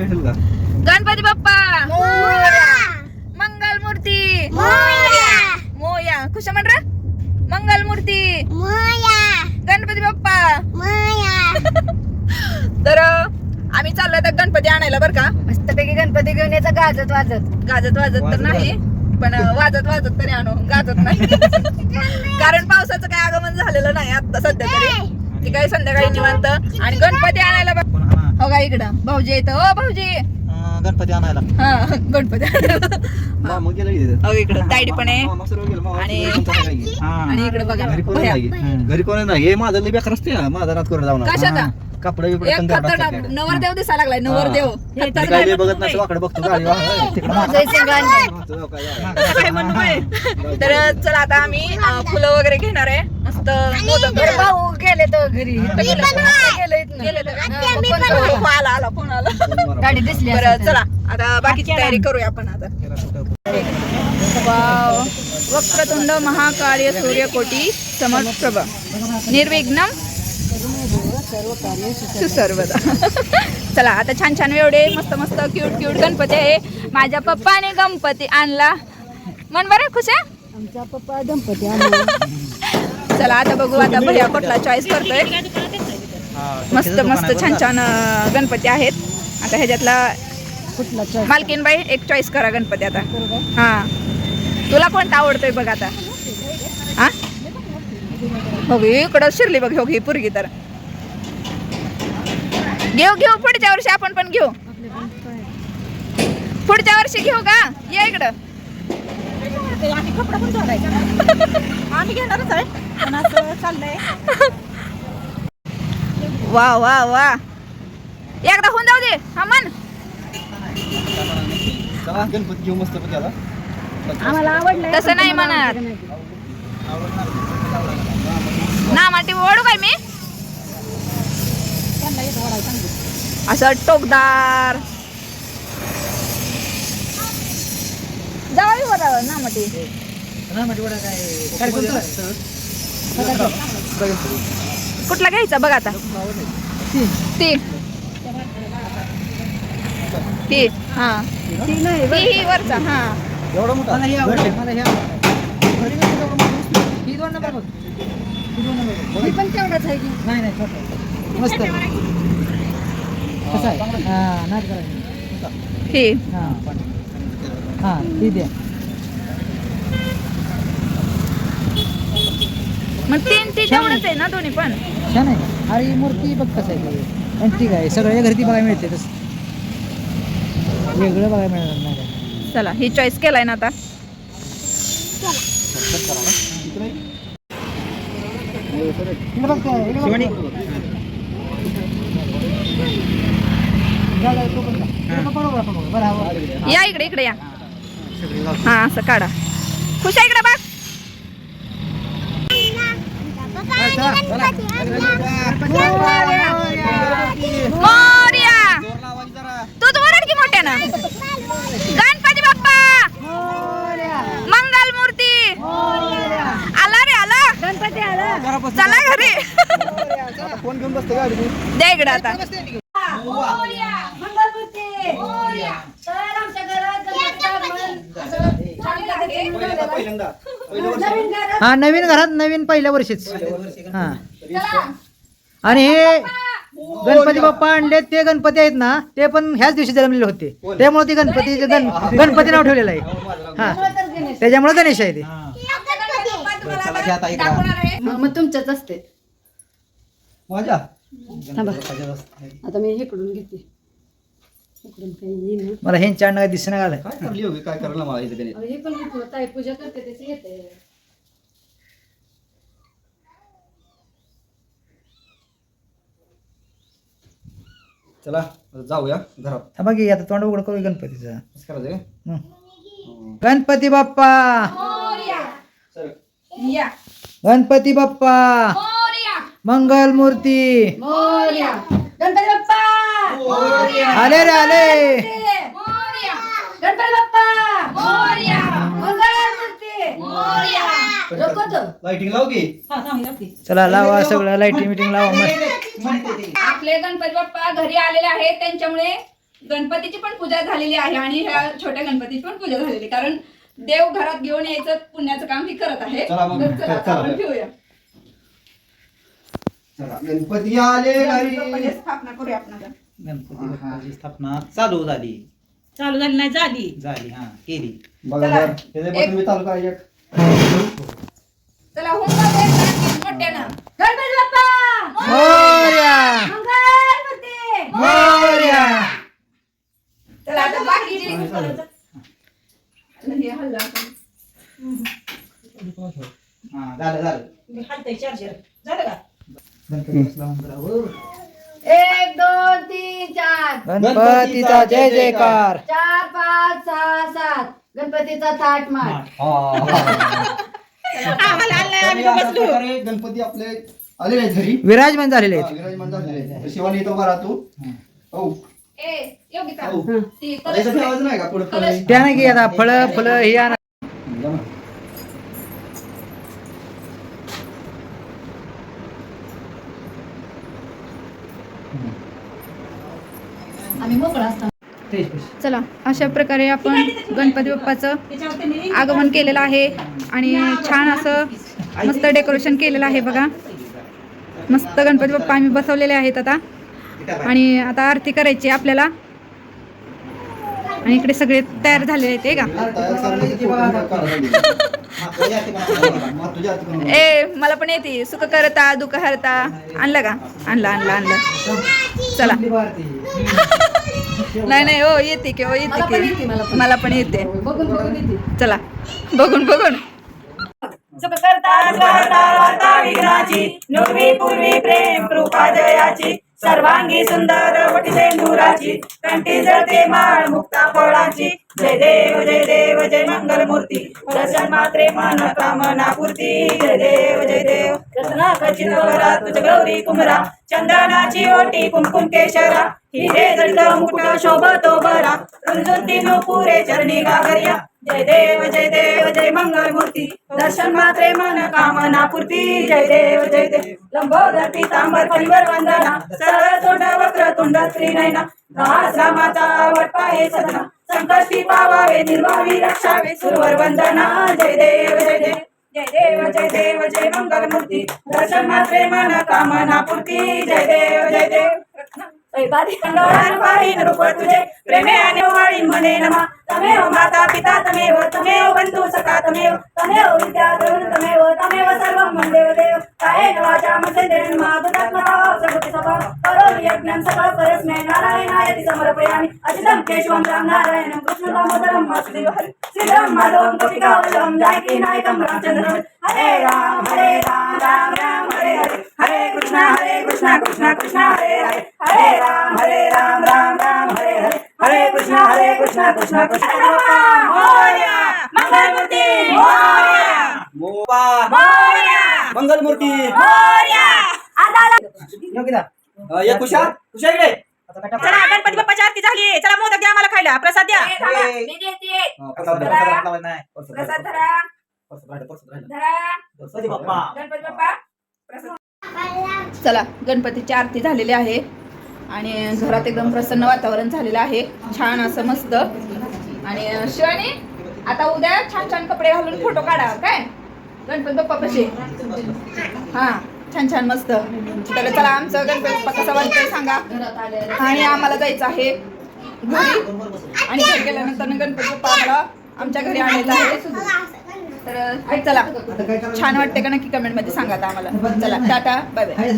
भेटेल का गणपती बाप्पा! मंगल मूर्ती मोया! खुश म्हण रे. मंगल मूर्ती गणपती बाप्पा! तर आम्ही चाललोय तर गणपती आणायला बर का. मस्तपैकी गणपती घेऊन यायचा गाजत वाजत. गाजत वाजत तर नाही पण वाजत वाजत तरी आणू. गाजत नाही. कारण पावसाचं काय आगमन झालेलं नाही आता सध्या तरी. ती काही संध्याकाळी निवांत. आणि गणपती आणायला हा हो का इकडं भाऊजी येतं ओ भाऊजी अं, गणपती आणायला हा गणपती आणायला मामा गेला की तिथं? हो इकडं तायडी पण आहे मामा सर्व गेलं. मामा आणि-? हा. इकडे बघा घरी कोणी भया. नाही घरी कोणी नाही हे माझं लई बेकार असते हा. माझा नात करून जाऊन कशाचा कपडे बिपडे एक कंगार खतरनाक टाकतात. नवरदेव दिसायला लागलाय नवरदेव हा. मी काय लई बघत नाही वाकडे बघतो गाडी वा- तिकडं मागं. जयसिंग गाणं. मागचं जाऊ काय जाऊ. काय म्हणणं आहे? तर चला आता आम्ही अं, फुलं वगैरे घेणार आहे मोदक बरं, भाऊ गेले तर घरी. गेले गेले तर हा? मग कोण. आला आला फोन आला गाडी दिसली बरं तर. चला. आता बाकीची तयारी करूया आपण आता. वाव. वक्रतुंड महाकार्य सूर्यकोटी समप्रभ. निर्विघ्नम सुसर्वदा. चला आता छान छान एवढे मस्त मस्त क्यूट क्यूट गणपती आहे. माझ्या पप्पाने गणपती आणला. मन बरं खुश आहे? आमचा पप्पा गणपती आणला. चला आता बघू आता भैया कुठला चॉईस करतोय. मस्त मस्त छान छान गणपती आहेत. आता ह्याच्यातला कुठला मालकीन बाई एक चॉईस करा गणपती आता? हा. तुला कोणता आवडतोय बघ आता? हा? हो गे, इकडं शिरली बघ हो घे पुरगी तर. घेऊ घेऊ पुढच्या वर्षी आपण पण घेऊ. पुढच्या वर्षी घेऊ का? ये इकडं. आम्ही घेणारच आहे. पण असं चाललंय. वा वा वा. एकदा होऊन जाऊ दे हा मन चला गणपती घेऊ मस्त त्याला आम्हाला आवडलं तसं नाही म्हणत. ना माटी ओढू काय मी? असं टोकदार. जाऊ बरं ना माटी कुठला घ्यायचा बघ आता. ती. ती हा. ती नाही ती ही. वरचा हा एवढा मोठा? ती पण तेवढाच आहे की. नाही नाही छोटा मस्त कसं आहे? हा. नाच करायचं ही. हा हा ती द्या. मग तीन ती तेवढंच आहे ना दोन्ही पण छान आहे का? अरे ही मूर्ती बघ कसं आहे ते. पण ठीक आहे सगळ्या घरी ती बघायला मिळते तसं वेगळं बघायला मिळणार नाही काय. चला ही चॉईस केलाय ना आता इकडे बघ काय, इकडे बघ. जागा आहे, तो पण जा. इकडे बघ, बरोबर आपण बघू. बरं, हा, बरं. या इकडे इकडे या हा असं काढा खुश आहे इकडे बघ मोर्या. तूच वरड की मोठ्यानं गणपती बाप्पा. मंगल मूर्ती आला रे आला. गणपती आला चला घरी. फोन घेऊन बसते गाडी द्या इकडे आता. हा नवीन घरात नवीन पहिल्या वर्षीच. हा. आणि हे गणपती बाप्पा. आणले ते गणपती आहेत ना ते पण ह्याच दिवशी जन्मलेले होते. त्यामुळे ते गणपती गण गणपती नाव ठेवलेलं आहे. हा त्याच्यामुळे गणेश आहे ते. मग तुमच्याच असते. आता मी इकडून घेते. मला ह्यांच्या अण्णा दिसणं आलं काय करली होगी? काय करायला मला? हे पूजा करते त्याची येते. चला आता जाऊया घरात. हा बघ आता तोंड उघड करू गणपतीचं. करायचं काय? गणपती बाप्पा! सर. या. गणपती बाप्पा! मंगल मूर्ती! मोर्या. गणपती बाप्पा! आले रे आले! गणपती बाप्पा! मोर्या मंगळमूर्ती मोर्या नको तो. लाइटिंग लाव की? चला लावा सगळं लाईटिंग मिटिंग लावा मस्त. आपले गणपती बाप्पा घरी आलेले आहेत त्यांच्यामुळे गणपतीची पण पूजा झालेली आहे आणि ह्या छोट्या गणपतीची पण पूजा झालेली आहे. कारण देव घरात घेऊन यायचं पुण्याचं काम ही करत आहे. चला मग, तर चला, आता चला. आपण ठेवूया. चला गणपती आले घरी. गणपतीची स्थापना करूया आपण आता. गणपती बाप्पाची स्थापना चालू झाली. चालू झाली नाही झाली. झाली हा केली. बघा चला. बरं. त्याच्यापासून मी चालू काय एक चला होऊन जाऊ दे, मोठ्यानं. गणपती बाप्पा! मोरया! मंगलमूर्ती! मोरया! चला आता बाकीची हे हल्ला आपण. हा झालं झालं. गणपती बसला मंदिरावर. एक दोन तीन चार. गणपतीचा जय जयकार. चार पाच सहा सात. गणपतीचा आम्हाला आणलंय, आम्ही बसलो. प्रकारे गणपती आपले आलेले आहेत घरी. विराजमान झालेले हा, आहेत विराजमान झालेले आहेत. शिवानी इथं उभा राहतो. हो ए योगिता. हो. ती त्याचा ठेवायचं नाही का? आता फळं फुलं हे आणा. चला अशा प्रकारे आपण गणपती बाप्पाचं आगमन केलेलं आहे आणि छान असं मस्त डेकोरेशन केलेलं आहे बघा. मस्त गणपती बाप्पा आम्ही बसवलेले आहेत आता. आणि आता आरती करायची आपल्याला. आणि इकडे सगळे तयार झालेले आहेत का? ए मला पण येते. सुख करता दुःख हरता. आणलं का? आणलं आणलं आणलं. चला. नाही नाही हो येते की हो येते पण येते, की मला पण. येते. बघून बघून येते. चला बघून बघून. सुख करता स्मरता वार्ता विघ्नाची नुर्वी पूर्वी प्रेम कृपा जयाची सर्वांगी सुंदर वटी सेंदुराची कंठी जळते माळ मुक्ता फळाची जय देव जय देव जय मंगल मूर्ती दर्शन मात्रे मन कामना पूर्ती जय देव जय देव. रत्ना खचित तुझ गौरी कुमरा चंदनाची ओटी कुमकुम केशरा. हिरे दंड मुकुट शोभतो बरा रुंजुंती पुरे चरणी गागर्या जय देव जय देव जय मंगल मूर्ती दर्शन मात्रे मन कामना पूर्ती जय देव जय देव. लंबोदर पितांबर परिवर वंदना. सरळ तोंड वक्र तुंड त्रिनयना. दहा दास रामाचा वटपा हे सदना संकष्टी पावावे निर्वावी रक्षावे सुरवर वंदना जय देव जय देव जय देव जय देव जय मंगल मूर्ती दर्शन मात्रे मन कामना पूर्ती जय देव जय देव पाहिन रूप तुझे प्रेमे आणि वाळी म्हणे नमा। तमेव माता पिता तमेव तमेव बंधू सखा तमेव तमेव विद्या द्रोण तमेव तमेव सर्व देव देव काय वाचा मध्ये देण मातुरात्मका सगुती सभा करो यज्ञं सकळ परस्मै नारायणाय समर्पयामि। अचितं केशवं राम नारायणं कृष्ण दामोदरं वासुदेव हरि श्रीराम माधवं गोपिकावल्लभं जानकी नायकं रामचंद्रं हरे राम हरे राम राम राम हरे हरे हरे कृष्णा हरे कृष्णा कृष्णा कृष्णा हरे हरे हरे राम हरे राम राम राम हरे हरे हरे कृष्णा हरे कृष्णा कृष्णा कृष्णा मोरया मंगलमूर्ती मंगलमूर्ती या कुशा कुशा इकडे चला गणपती बाप्पाची आरती झाली. चला मोदक द्या मला खायला. प्रसाद द्या. हा, प्रसाद. धरा. धरा. गणपती बाप्पा. प्रसाद. चला गणपतीची आरती झालेली आहे. आणि घरात एकदम प्रसन्न वातावरण झालेलं आहे. छान असं मस्त. आणि शिवानी आता उद्या छान छान कपडे घालून फोटो काढा काय? गणपती बाप्पा कसे? हा. छान छान मस्त. तर चला आमचं गणपती बाप्पा कसं वाटतंय सांगा. आणि आम्हाला जायचं आहे घरी. आणि घरी गेल्यानंतर गणपती बाप्पा आम्हाला आमच्या घरी आणायचं आहे. तर चला. छान वाटते का नक्की कमेंटमध्ये सांगा आम्हाला. चला टाटा बाय बाय